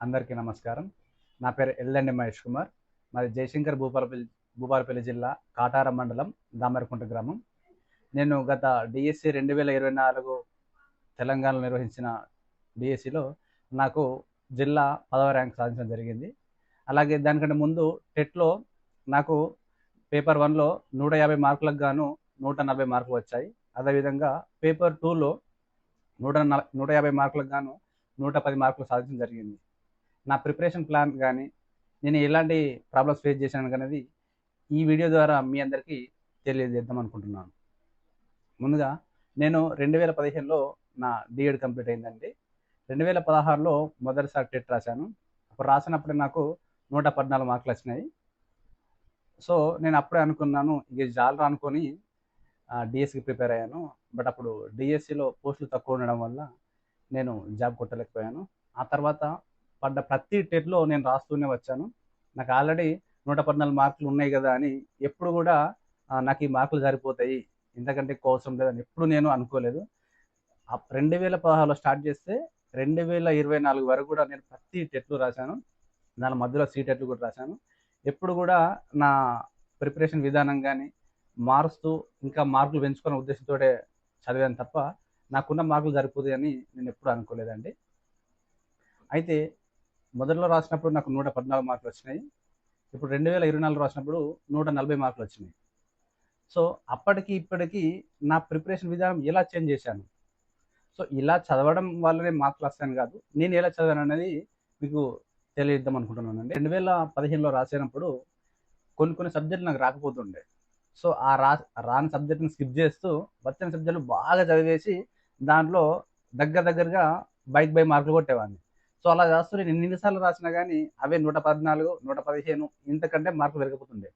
అందరికీ నమస్కారం. నా పేరు ఎల్లండి మహేష్ కుమార్. మాది జయశంకర్ భూపాలపల్లి భూపాలపల్లి జిల్లా కాటారం మండలం దామరకుంట గ్రామం. నేను గత డిఎస్సి రెండు వేల ఇరవై నాలుగు తెలంగాణలో నిర్వహించిన డిఎస్సిలో నాకు జిల్లా పదవ ర్యాంక్ సాధించడం జరిగింది. అలాగే దానికంటే ముందు టెట్లో నాకు పేపర్ వన్లో నూట యాభై మార్కులకు గాను నూట నలభై మార్కులు వచ్చాయి. అదేవిధంగా పేపర్ టూలో నూట నూట యాభై మార్కులకు గాను నూట పది మార్కులు సాధించడం జరిగింది. నా ప్రిపరేషన్ ప్లాన్ కానీ నేను ఎలాంటి ప్రాబ్లమ్స్ ఫేస్ చేశాను అనేది ఈ వీడియో ద్వారా మీ అందరికీ తెలియజేద్దాం అనుకుంటున్నాను. ముందుగా నేను రెండు వేల పదిహేనులో నా డిఎడ్ కంప్లీట్ అయిందండి. రెండు వేల పదహారులో మొదటిసారి టెట్ రాశాను. అప్పుడు రాసినప్పుడు నాకు నూట పద్నాలుగు మార్కులు వచ్చినాయి. సో నేను అప్పుడే అనుకున్నాను ఇది జాలరా అనుకొని డిఎస్సికి ప్రిపేర్ అయ్యాను. బట్ అప్పుడు డిఎస్సిలో పోస్టులు తక్కువ ఉండడం వల్ల నేను జాబ్ కొట్టలేకపోయాను. ఆ తర్వాత పడ్డ ప్రతి టెట్లో నేను రాస్తూనే వచ్చాను. నాకు ఆల్రెడీ నూట పద్నాలుగు మార్కులు ఉన్నాయి కదా అని ఎప్పుడు కూడా నాకు ఈ మార్కులు సరిపోతాయి. ఇంతకంటే ఎక్కువ అవసరం లేదని ఎప్పుడు నేను అనుకోలేదు. రెండు వేల పదహారులో స్టార్ట్ చేస్తే రెండు వేల ఇరవై నాలుగు వరకు కూడా నేను ప్రతి టెట్లు రాశాను. దాని మధ్యలో సీ టెట్లు కూడా రాశాను. ఎప్పుడు కూడా నా ప్రిపరేషన్ విధానం కానీ మారుస్తూ ఇంకా మార్కులు పెంచుకునే ఉద్దేశంతో చదివాను తప్ప నాకున్న మార్కులు సరిపోతాయి అని నేను ఎప్పుడు అనుకోలేదండి. అయితే మొదట్లో రాసినప్పుడు నాకు నూట పద్నాలుగు మార్కులు వచ్చినాయి. ఇప్పుడు రెండు వేల ఇరవై నాలుగు రాసినప్పుడు నూట నలభై మార్కులు వచ్చినాయి. సో అప్పటికి ఇప్పటికి నా ప్రిపరేషన్ విధానం ఎలా చేంజ్ చేశాను? సో ఇలా చదవడం వల్లనే మార్కులు వస్తాను కాదు నేను ఎలా చదివాను అనేది మీకు తెలియద్దాం అనుకుంటున్నానండి. రెండు వేల పదిహేనులో రాసినప్పుడు కొన్ని కొన్ని సబ్జెక్టులు నాకు రాకపోతుండే. సో ఆ రా రాని సబ్జెక్ట్ని స్కిప్ చేస్తూ వచ్చిన సబ్జెక్టులు బాగా చదివేసి దాంట్లో దగ్గర దగ్గరగా బైక్ బై మార్కులు కొట్టేవాడిని. సో అలా చేస్తూ నేను ఎన్నిసార్లు రాసినా కానీ అవే నూట పద్నాలుగు నూట పదిహేను ఇంతకంటే మార్కులు పెరిగిపోతుండే.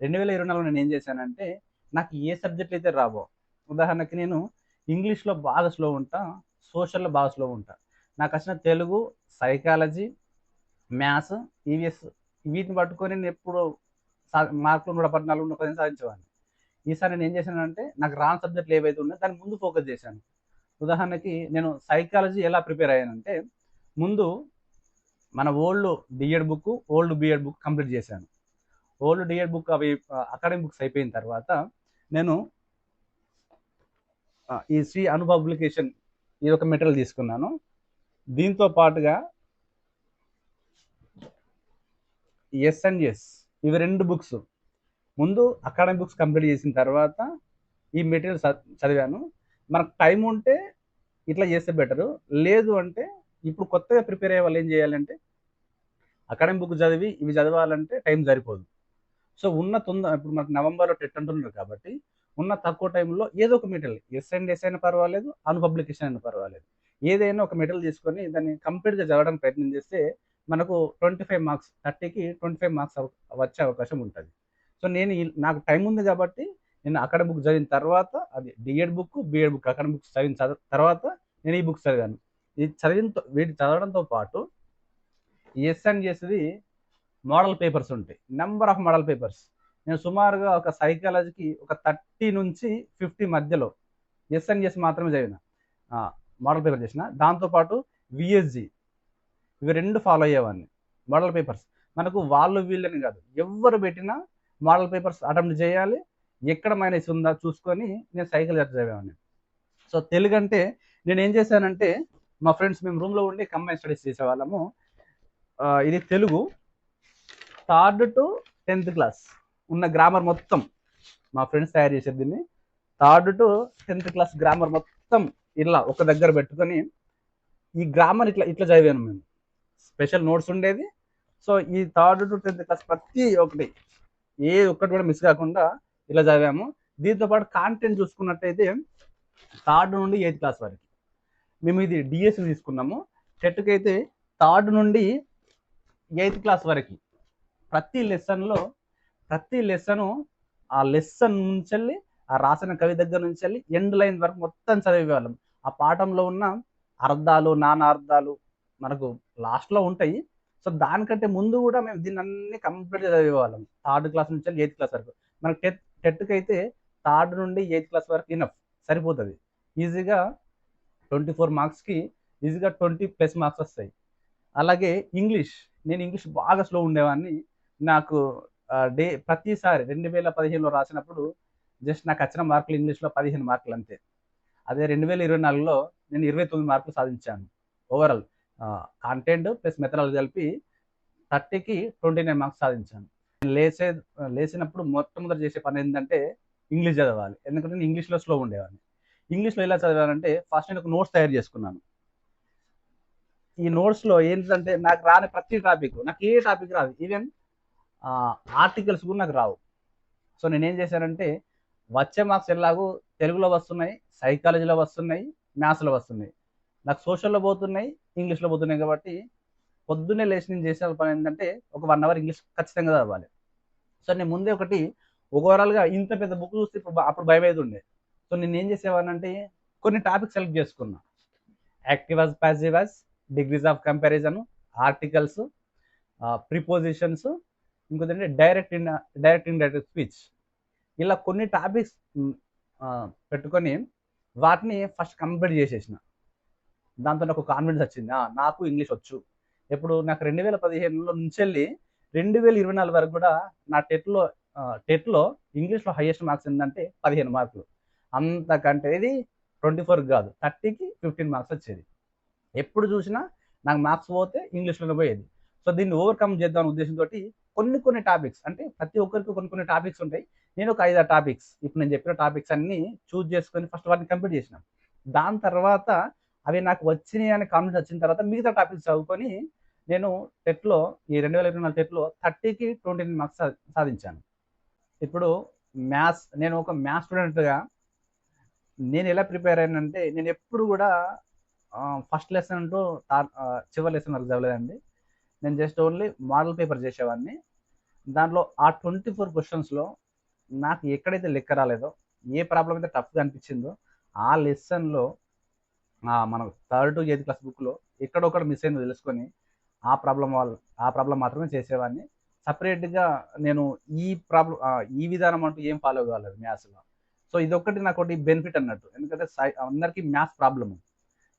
రెండు వేల ఇరవై నాలుగులో నేను ఏం చేశానంటే నాకు ఏ సబ్జెక్టులు అయితే రావో ఉదాహరణకి నేను ఇంగ్లీష్లో బాగా స్లో ఉంటా సోషల్లో బాగా స్లో ఉంటా. నాకు వచ్చిన తెలుగు సైకాలజీ మ్యాథ్స్ ఈవీఎస్ వీటిని పట్టుకొని నేను ఎప్పుడు సా- మార్కులు నూట పద్నాలుగు నూట పదిహేను సాధించేవాడిని. ఈసారి నేను ఏం చేశానంటే నాకు రాని సబ్జెక్టులు ఏవైతే ఉన్నాయో దాని ముందు ఫోకస్ చేశాను. ఉదాహరణకి నేను సైకాలజీ ఎలా ప్రిపేర్ అయ్యానంటే ముందు మన old D Ed book old B Ed book complete చేశాను. ఓల్డ్ డిఎడ్ బుక్ అవి అకాడమిక్ బుక్స్ అయిపోయిన తర్వాత నేను ఈ శ్రీ అను పబ్లికేషన్ ఇది ఒక మెటీరియల్ తీసుకున్నాను. దీంతో పాటుగా ఎస్ అండ్ ఎస్ ఇవి రెండు బుక్స్. ముందు అకాడమిక్ బుక్స్ కంప్లీట్ చేసిన తర్వాత ఈ మెటీరియల్ చదివాను. మనకు టైం ఉంటే ఇట్లా చేస్తే బెటరు. లేదు అంటే ఇప్పుడు కొత్తగా ప్రిపేర్ అయ్యే వాళ్ళు ఏం చేయాలంటే అకాడమిక్ బుక్ చదివి ఇవి చదవాలంటే టైం సరిపోదు. సో ఉన్న తొందర ఇప్పుడు మనకు నవంబర్లో టెట్ అంటున్నారు కాబట్టి ఉన్న తక్కువ టైంలో ఏదో ఒక మెటీరియల్ ఎస్ అండ్ ఎస్ అయినా పర్వాలేదు అను పబ్లికేషన్ అయినా పర్వాలేదు. ఏదైనా ఒక మెటీరియల్ తీసుకొని దాన్ని కంప్లీట్గా చదవడానికి ప్రయత్నం చేస్తే మనకు ట్వంటీ ఫైవ్ మార్క్స్ థర్టీకి ట్వంటీ ఫైవ్ మార్క్స్ వచ్చే అవకాశం ఉంటుంది. సో నేను నాకు టైం ఉంది కాబట్టి నేను అకాడమిక్ బుక్ చదివిన తర్వాత అది D Ed book B Ed book academic books చదివిన తర్వాత నేను ఈ బుక్స్ చదివాను. ఇది చదివిన వీటి చదవడంతో పాటు ఎస్ఎన్ చేసేది మోడల్ పేపర్స్ ఉంటాయి. నెంబర్ ఆఫ్ మోడల్ పేపర్స్ నేను సుమారుగా ఒక సైకాలజీకి ఒక థర్టీ నుంచి ఫిఫ్టీ మధ్యలో ఎస్ఎన్ చేసి మాత్రమే చదివిన. మోడల్ పేపర్ చేసిన. దాంతోపాటు విఎస్జి ఇవి రెండు ఫాలో అయ్యేవాడిని. Model papers. మనకు వాళ్ళు వీళ్ళని కాదు. ఎవరు పెట్టినా మోడల్ పేపర్స్ అటెంప్ట్ చేయాలి. ఎక్కడ మైనస్ ఉందా చూసుకొని నేను సైకిల్ చదివేవాడిని. సో తెలుగు అంటే నేను ఏం చేశానంటే మా ఫ్రెండ్స్ మేము రూమ్లో ఉండి కంబైన్ స్టడీస్ చేసేవాళ్ళము. ఇది Telugu. Third to tenth class ఉన్న గ్రామర్ మొత్తం మా ఫ్రెండ్స్ తయారు చేసేది దీన్ని. Third to tenth class grammar మొత్తం ఇలా ఒక దగ్గర పెట్టుకొని ఈ గ్రామర్ ఇట్లా ఇట్లా చదివాను మేము. స్పెషల్ నోట్స్ ఉండేది. సో ఈ థర్డ్ టు టెన్త్ క్లాస్ ప్రతి ఒక్కటి ఏ ఒక్కటి కూడా మిస్ కాకుండా ఇలా చదివాము. దీంతో పాటు కాంటెంట్ చూసుకున్నట్టయితే థర్డ్ నుండి ఎయిత్ క్లాస్ వరకు మేము ఇది డిఎస్ తీసుకున్నాము. టెట్కి అయితే థర్డ్ నుండి ఎయిత్ క్లాస్ వరకు ప్రతి లెసన్లో ప్రతి లెసను ఆ లెసన్ నుంచి వెళ్ళి ఆ రాసిన కవి దగ్గర నుంచి వెళ్ళి ఎండ్ లైన్ వరకు మొత్తం చదివేవాళ్ళం. ఆ పాఠంలో ఉన్న అర్థాలు నానార్థాలు మనకు లాస్ట్లో ఉంటాయి. సో దానికంటే ముందు కూడా మేము దీన్ని అన్ని కంప్లీట్గా చదివేవాళ్ళం. థర్డ్ క్లాస్ నుంచి వెళ్ళి ఎయిత్ క్లాస్ వరకు. మనకు టెట్ టెట్కి అయితే థర్డ్ నుండి ఎయిత్ క్లాస్ వరకు ఇనఫ్ సరిపోతుంది. ఈజీగా ట్వంటీ ఫోర్ మార్క్స్కి ఈజీగా ట్వంటీ ప్లస్ మార్క్స్ వస్తాయి. అలాగే ఇంగ్లీష్ నేను ఇంగ్లీష్ బాగా స్లో ఉండేవాడిని. నాకు డే ప్రతిసారి రెండు వేల పదిహేనులో రాసినప్పుడు జస్ట్ నాకు వచ్చిన మార్కులు ఇంగ్లీష్లో పదిహేను మార్కులు అంతే. అదే రెండు వేల ఇరవై నాలుగులో నేను ఇరవై తొమ్మిది మార్కులు సాధించాను. ఓవరాల్ కంటెంట్ ప్లస్ మెథడాలజీ కలిపి థర్టీకి ట్వంటీ నైన్ మార్క్స్ సాధించాను. నేను లేచే లేచినప్పుడు మొట్టమొదటి చేసే పని ఏంటంటే ఇంగ్లీష్ చదవాలి. ఎందుకంటే నేను ఇంగ్లీష్లో స్లో ఉండేవాడిని. ఇంగ్లీష్లో ఎలా చదివానంటే ఫస్ట్ నేను ఒక నోట్స్ తయారు చేసుకున్నాను. ఈ నోట్స్లో ఏంటంటే నాకు రాని ప్రతి టాపిక్ నాకు ఏ టాపిక్ రాదు. ఈవెన్ ఆర్టికల్స్ కూడా నాకు రావు. సో నేనేం చేశానంటే వచ్చే మార్క్స్ ఎలాగో తెలుగులో వస్తున్నాయి సైకాలజీలో వస్తున్నాయి మ్యాథ్స్లో వస్తున్నాయి. నాకు సోషల్లో పోతున్నాయి ఇంగ్లీష్లో పోతున్నాయి కాబట్టి పొద్దున్నే లేచి నేను చేసే పని ఏంటంటే ఒక వన్ అవర్ ఇంగ్లీష్ ఖచ్చితంగా చదవాలి. సో నేను ముందే ఒకటి ఓవరాల్గా ఇంత పెద్ద బుక్ చూస్తే అప్పుడు భయం అయితే ఉండే సో నేను ఏం చేసేవానంటే కొన్ని టాపిక్స్ సెలెక్ట్ చేసుకున్నా. Active as passive as degrees of comparison articles prepositions ఇంకోదంటే direct in direct in direct speech ఇలా కొన్ని టాపిక్స్ పెట్టుకొని వాటిని ఫస్ట్ కంప్లీట్ చేసేసిన. దాంతో నాకు కాన్ఫిడెన్స్ వచ్చింది. నాకు ఇంగ్లీష్ వచ్చు. ఇప్పుడు నాకు రెండు వేల పదిహేనులో నుంచి వెళ్ళి రెండు వేల ఇరవై నాలుగు వరకు కూడా నా టెట్లో టెట్లో ఇంగ్లీష్లో హైయెస్ట్ మార్క్స్ ఏంటంటే పదిహేను మార్కులు అంతకంటే ఇది ట్వంటీ ఫోర్ కాదు. థర్టీకి ఫిఫ్టీన్ మార్క్స్ వచ్చేది. ఎప్పుడు చూసినా నాకు మార్క్స్ పోతే ఇంగ్లీష్లోనే పోయేది. సో దీన్ని ఓవర్కమ్ చేద్దాం ఉద్దేశంతో కొన్ని కొన్ని టాపిక్స్ అంటే ప్రతి ఒక్కరికి కొన్ని కొన్ని టాపిక్స్ ఉంటాయి. నేను ఒక ఐదారు టాపిక్స్ ఇప్పుడు నేను చెప్పిన టాపిక్స్ అన్ని చూజ్ చేసుకొని ఫస్ట్ వాటిని కంప్లీట్ చేసినాం. దాని తర్వాత అవి నాకు వచ్చినాయి అని కాన్ఫిడెన్స్ వచ్చిన తర్వాత మిగతా టాపిక్స్ చదువుకొని నేను టెట్లో ఈ రెండు వేల ఇరవై నాలుగు టెట్లో థర్టీకి ట్వంటీ మార్క్స్ సాధించాను. ఇప్పుడు మ్యాథ్స్ నేను ఒక మ్యాథ్స్ స్టూడెంట్గా నేను ఎలా ప్రిపేర్ అయ్యానంటే నేను ఎప్పుడు కూడా ఫస్ట్ లెసన్ టు చివరి లెసన్ వరకు చదవలేదండి. నేను జస్ట్ ఓన్లీ మోడల్ పేపర్ చేసేవాడిని. దాంట్లో ఆ ట్వంటీ ఫోర్ క్వశ్చన్స్లో నాకు ఎక్కడైతే లెక్క రాలేదో ఏ ప్రాబ్లం అయితే టఫ్గా అనిపించిందో ఆ లెసన్లో మన థర్డ్ టు ఎయిత్ క్లాస్ బుక్లో ఎక్కడొక్కడ మిస్ అయిందో తెలుసుకొని ఆ ప్రాబ్లం వాళ్ళు ఆ ప్రాబ్లం మాత్రమే చేసేవాడిని. సపరేట్గా నేను ఈ ప్రాబ్లం ఈ విధానం అంటూ ఏం ఫాలో కాలేదు మ్యాథ్స్లో. సో ఇదొక్కటి నాకు ఒకటి బెనిఫిట్ అన్నట్టు. ఎందుకంటే సై అందరికీ మ్యాథ్స్ ప్రాబ్లమ్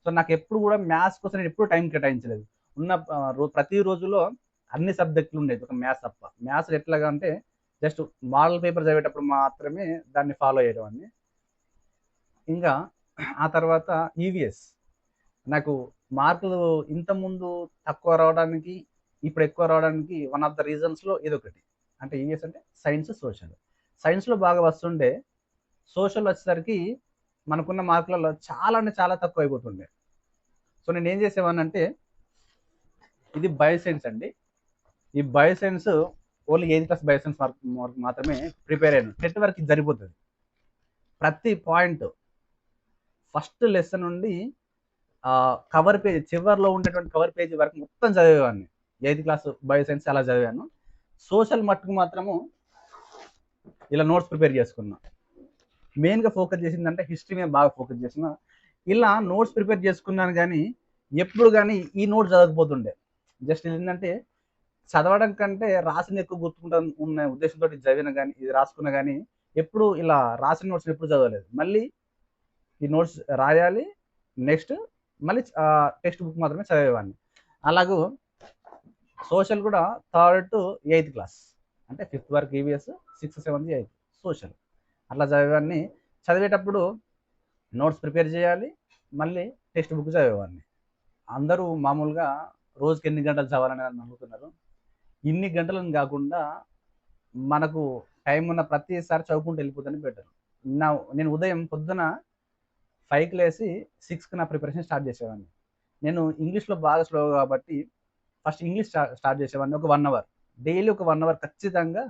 సో నాకు ఎప్పుడు కూడా మ్యాథ్స్ కోసం నేను ఎప్పుడు టైం కేటాయించలేదు. ఉన్న రో- ప్రతి రోజులో అన్ని సబ్జెక్టులు ఉండేది ఒక మ్యాథ్స్ తప్ప. మ్యాథ్స్ ఎట్లాగా అంటే జస్ట్ మోడల్ పేపర్ చదివేటప్పుడు మాత్రమే దాన్ని ఫాలో అయ్యేవాడిని. ఇంకా ఆ తర్వాత ఈవీఎస్ నాకు మార్కులు ఇంతకుముందు తక్కువ రావడానికి ఇప్పుడు ఎక్కువ రావడానికి వన్ ఆఫ్ ద రీజన్స్లో ఇదొకటి. అంటే ఈవీఎస్ అంటే సైన్స్ సోషల్ సైన్స్లో బాగా వస్తుండే సోషల్ వచ్చేసరికి మనకున్న మార్కులలో చాలా అంటే చాలా తక్కువ అయిపోతుండే సో నేను ఏం చేసేవాడిని అంటే ఇది బయోసైన్స్ అండి. ఈ bioscience only eighth class bioscience mark మాత్రమే ప్రిపేర్ అయ్యాను. టెట్ వరకు ఇది సరిపోతుంది. ప్రతి పాయింట్ ఫస్ట్ లెసన్ నుండి కవర్ పేజ్ చివరిలో ఉండేటువంటి కవర్ పేజీ వరకు మొత్తం చదివేవాడిని. ఎయిత్ క్లాస్ బయోసైన్స్ అలా చదివాను. సోషల్ మట్టుకు మాత్రము ఇలా నోట్స్ ప్రిపేర్ చేసుకున్నాను మెయిన్గా ఫోకస్ చేసిందంటే హిస్టరీ మీద బాగా ఫోకస్ చేసిన. ఇలా నోట్స్ ప్రిపేర్ చేసుకున్నాను కానీ ఎప్పుడు కానీ ఈ నోట్స్ చదవకపోతుండే. జస్ట్ ఏంటంటే చదవడం కంటే రాసిన ఎక్కువ గుర్తుకుంటా ఉన్న ఉద్దేశంతో చదివిన కానీ ఇది రాసుకున్నా కానీ ఎప్పుడు ఇలా రాసిన నోట్స్ ఎప్పుడు చదవలేదు. మళ్ళీ ఈ నోట్స్ రాయాలి నెక్స్ట్ మళ్ళీ టెక్స్ట్ బుక్ మాత్రమే చదివేవాడిని. అలాగూ సోషల్ కూడా థర్డ్ టు ఎయిత్ క్లాస్ అంటే ఫిఫ్త్ వరకు EVS sixth seventh eighth social అట్లా చదివేవాడిని. చదివేటప్పుడు నోట్స్ ప్రిపేర్ చేయాలి మళ్ళీ టెక్స్ట్ బుక్ చదివేవాడిని. అందరూ మామూలుగా రోజుకి ఎన్ని గంటలు చదవాలని నమ్ముతున్నారు ఇన్ని గంటలను కాకుండా మనకు టైం ఉన్న ప్రతిసారి చదువుకుంటూ వెళ్ళిపోతేనే బెటర్ నా నేను ఉదయం పొద్దున ఫైవ్కి లేసి సిక్స్కి నా ప్రిపరేషన్ స్టార్ట్ చేసేవాడిని. నేను ఇంగ్లీష్లో బాగా స్లో కాబట్టి ఫస్ట్ ఇంగ్లీష్ స్టార్ట్ చేసేవాడిని ఒక వన్ అవర్ డైలీ ఒక వన్ అవర్ ఖచ్చితంగా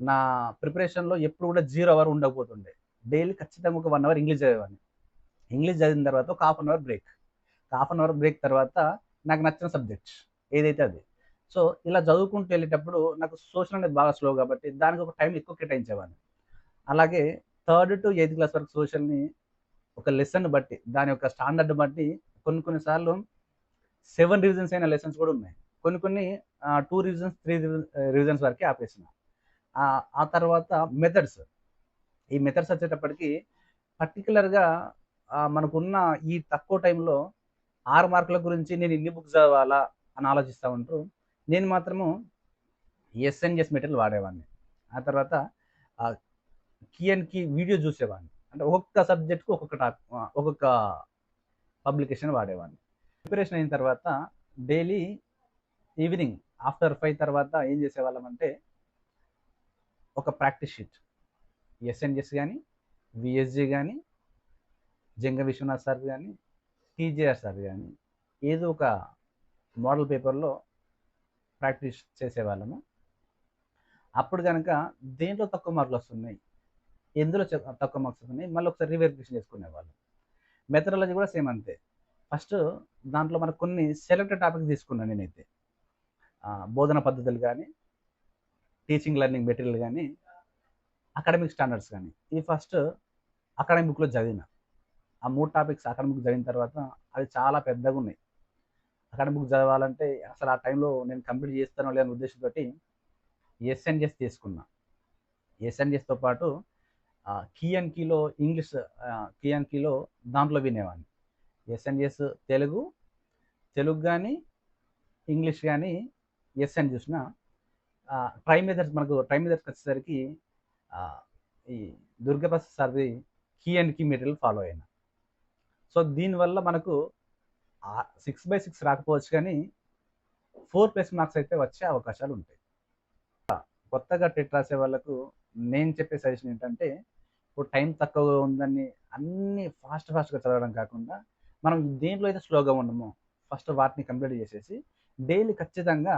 నా ప్రిపరేషన్లో ఎప్పుడు కూడా జీరో అవర్ ఉండకపోతుండే. డైలీ ఖచ్చితంగా ఒక వన్ అవర్ ఇంగ్లీష్ చదివేవాడిని. ఇంగ్లీష్ చదివిన తర్వాత ఒక half an hour break. Half an hour break తర్వాత నాకు నచ్చిన సబ్జెక్ట్ ఏదైతే అది. సో ఇలా చదువుకుంటూ వెళ్ళేటప్పుడు నాకు సోషల్ అనేది బాగా స్లో కాబట్టి దానికి ఒక టైం ఎక్కువ కేటాయించేవాడిని. అలాగే థర్డ్ టు ఎయిత్ క్లాస్ వరకు సోషల్ని ఒక లెసన్ బట్టి దాని యొక్క స్టాండర్డ్ బట్టి కొన్ని కొన్నిసార్లు సెవెన్ రివిజన్స్ అయిన లెసన్స్ కూడా ఉన్నాయి. కొన్ని కొన్ని టూ రివిజన్స్ త్రీ రివిజన్స్ వరకే ఆపేసిన. ఆ- తర్వాత మెథడ్స్ ఈ మెథడ్స్ వచ్చేటప్పటికి పర్టికులర్గా మనకున్న ఈ తక్కువ టైంలో ఆరు మార్కుల గురించి నేను ఇన్ని బుక్స్ చదవాలా అని ఆలోచిస్తూ ఉంటారు నేను మాత్రము ఎస్ఎన్ఎస్ మెటీరియల్ వాడేవాడిని. ఆ తర్వాత కీ అండ్ కీ వీడియో చూసేవాడిని. అంటే ఒక్కొక్క సబ్జెక్ట్కు ఒక్కొక్క టాప్ ఒక్కొక్క పబ్లికేషన్ వాడేవాడిని. ప్రిపరేషన్ అయిన తర్వాత డైలీ ఈవినింగ్ ఆఫ్టర్ ఫైవ్ తర్వాత ఏం చేసేవాళ్ళం అంటే ఒక ప్రాక్టీస్ షీట్. ఎస్ఎన్జెస్ కానీ విఎస్జి కానీ జంగ విశ్వనాథ్ సార్ కానీ టీజేఆర్ సార్ కానీ ఏదో ఒక మోడల్ పేపర్లో ప్రాక్టీస్ చేసేవాళ్ళము. అప్పుడు కనుక దేంట్లో తక్కువ మార్కులు వస్తున్నాయి ఎందులో తక్కువ మార్క్స్ వస్తున్నాయి మళ్ళీ ఒకసారి రివెరిఫికేషన్ చేసుకునేవాళ్ళు. మెథడాలజీ కూడా సేమ్ అంతే. ఫస్ట్ దాంట్లో మనకు కొన్ని సెలెక్టెడ్ టాపిక్ తీసుకున్నాను నేనైతే. బోధన పద్ధతులు కానీ టీచింగ్ లెర్నింగ్ మెటీరియల్ కానీ అకాడమిక్ స్టాండర్డ్స్ కానీ ఇది ఫస్ట్ అకాడమిక్ బుక్లో చదివిన. ఆ మూడు టాపిక్స్ అకాడమిక్ చదివిన తర్వాత అవి చాలా పెద్దగా ఉన్నాయి. అకాడమిక్ బుక్ చదవాలంటే అసలు ఆ టైంలో నేను కంప్లీట్ చేస్తానో లేని ఉద్దేశంతో ఎస్ఎన్జెస్ తీసుకున్నా. ఎస్ఎన్జెస్తో పాటు కీ అండ్ కీలో ఇంగ్లీష్ కీ అండ్ కీలో దాంట్లో వినేవాడిని. ఎస్ఎన్జెస్ తెలుగు తెలుగు కానీ ఇంగ్లీష్ కానీ ఎస్ఎన్ చూసిన ట్రై మెథడ్స్ మనకు ట్రై మెథడ్స్కి వచ్చేసరికి ఈ Durgaprasad సార్ది key and key material follow అయిన. సో దీనివల్ల మనకు సిక్స్ బై సిక్స్ రాకపోవచ్చు కానీ ఫోర్ ప్లస్ మార్క్స్ అయితే వచ్చే అవకాశాలు ఉంటాయి. కొత్తగా టెట్ రాసే వాళ్ళకు నేను చెప్పే సజెషన్ ఏంటంటే ఇప్పుడు టైం తక్కువగా ఉందని అన్ని ఫాస్ట్ ఫాస్ట్గా చదవడం కాకుండా మనం దేంట్లో అయితే స్లోగా ఉండము ఫస్ట్ వాటిని కంప్లీట్ చేసేసి డైలీ ఖచ్చితంగా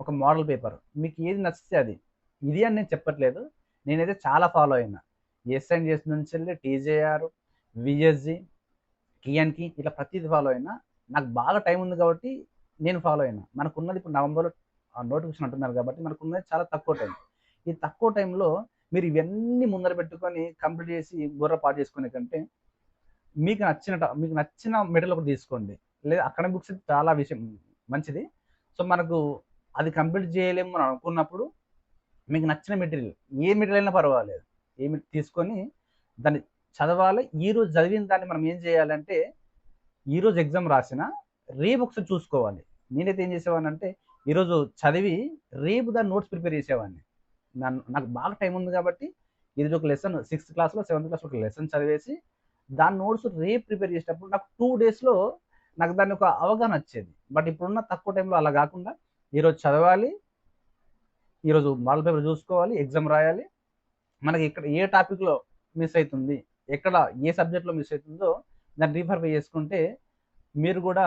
ఒక మోడల్ పేపర్. మీకు ఏది నచ్చితే అది. ఇది అని నేను చెప్పట్లేదు. నేనైతే చాలా ఫాలో అయినా. ఎస్ఎన్ చేసి నుంచి వెళ్ళి టీజేఆర్ విఎస్జి కియన్కి ఇట్లా ప్రతిది ఫాలో అయినా. నాకు బాగా టైం ఉంది కాబట్టి నేను ఫాలో అయినా. మనకున్నది ఇప్పుడు నవంబర్లో నోటిఫికేషన్ అంటున్నారు కాబట్టి మనకున్నది చాలా తక్కువ టైం. ఈ తక్కువ టైంలో మీరు ఇవన్నీ ముందర పెట్టుకొని కంప్లీట్ చేసి బుర్ర పాటు చేసుకునే కంటే మీకు నచ్చిన మీకు నచ్చిన మెడల్ ఒకటి తీసుకోండి. లేదా అక్కడ బుక్స్ చాలా విషయం మంచిది. సో మనకు అది కంప్లీట్ చేయలేము అని అనుకున్నప్పుడు మీకు నచ్చిన మెటీరియల్ ఏ మెటీరియల్ అయినా పర్వాలేదు. ఏ తీసుకొని దాన్ని చదవాలి. ఈరోజు చదివిన దాన్ని మనం ఏం చేయాలంటే ఈరోజు ఎగ్జామ్ రాసిన రేపు ఒకసారి చూసుకోవాలి. నేనైతే ఏం చేసేవాడిని అంటే ఈరోజు చదివి రేపు దాన్ని నోట్స్ ప్రిపేర్ చేసేవాడిని. నన్ను నాకు బాగా టైం ఉంది కాబట్టి ఇది ఒక లెసన్ సిక్స్త్ క్లాస్లో సెవెంత్ క్లాస్ ఒక లెసన్ చదివేసి దాని నోట్స్ రేపు ప్రిపేర్ చేసేటప్పుడు నాకు టూ డేస్లో నాకు దాని ఒక అవగాహన వచ్చేది. బట్ ఇప్పుడున్న తక్కువ టైంలో అలా కాకుండా ఈరోజు చదవాలి ఈరోజు మోడల్ పేపర్ చూసుకోవాలి ఎగ్జామ్ రాయాలి. మనకి ఇక్కడ ఏ టాపిక్లో మిస్ అవుతుంది ఎక్కడ ఏ సబ్జెక్ట్లో మిస్ అవుతుందో దాన్ని రీఫర్వై చేసుకుంటే మీరు కూడా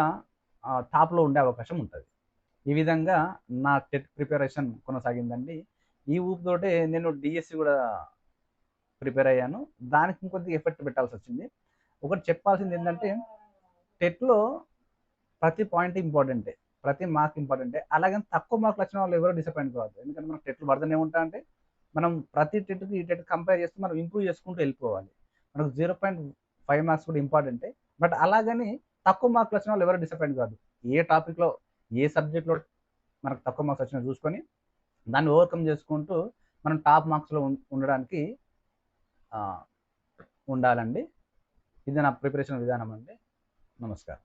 టాప్లో ఉండే అవకాశం ఉంటుంది. ఈ విధంగా నా టెట్ ప్రిపరేషన్ కొనసాగిందండి. ఈ ఊపుతోటే నేను డిఎస్సి కూడా ప్రిపేర్ అయ్యాను. దానికి ఇంకొద్దిగా ఎఫెక్ట్ పెట్టాల్సి వచ్చింది. ఒకటి చెప్పాల్సింది ఏంటంటే టెట్లో ప్రతి పాయింట్ ఇంపార్టెంటే ప్రతి మార్క్ ఇంపార్టెంటే అలాగే తక్కువ మార్కులు వచ్చిన వాళ్ళు ఎవరో డిసప్పాయింట్ కావద్దు. ఎందుకంటే మనకు టెట్లు పడుతూనే ఉంటా అంటే మనం ప్రతి టెట్కి ఈ టెట్ కంపేర్ చేస్తే మనం ఇంప్రూవ్ చేసుకుంటూ వెళ్ళిపోవాలి. మనకు జీరో పాయింట్ ఫైవ్ మార్క్స్ కూడా ఇంపార్టెంటే బట్ అలాగని తక్కువ మార్కులు వచ్చిన వాళ్ళు ఎవరో డిసప్పాయింట్ కాదు ఏ టాపిక్లో ఏ సబ్జెక్ట్లో మనకు తక్కువ మార్క్స్ వచ్చినా చూసుకొని దాన్ని ఓవర్కమ్ చేసుకుంటూ మనం టాప్ మార్క్స్లో ఉండడానికి ఉండాలండి. ఇది నా ప్రిపరేషన్ విధానం అండి. నమస్కారం.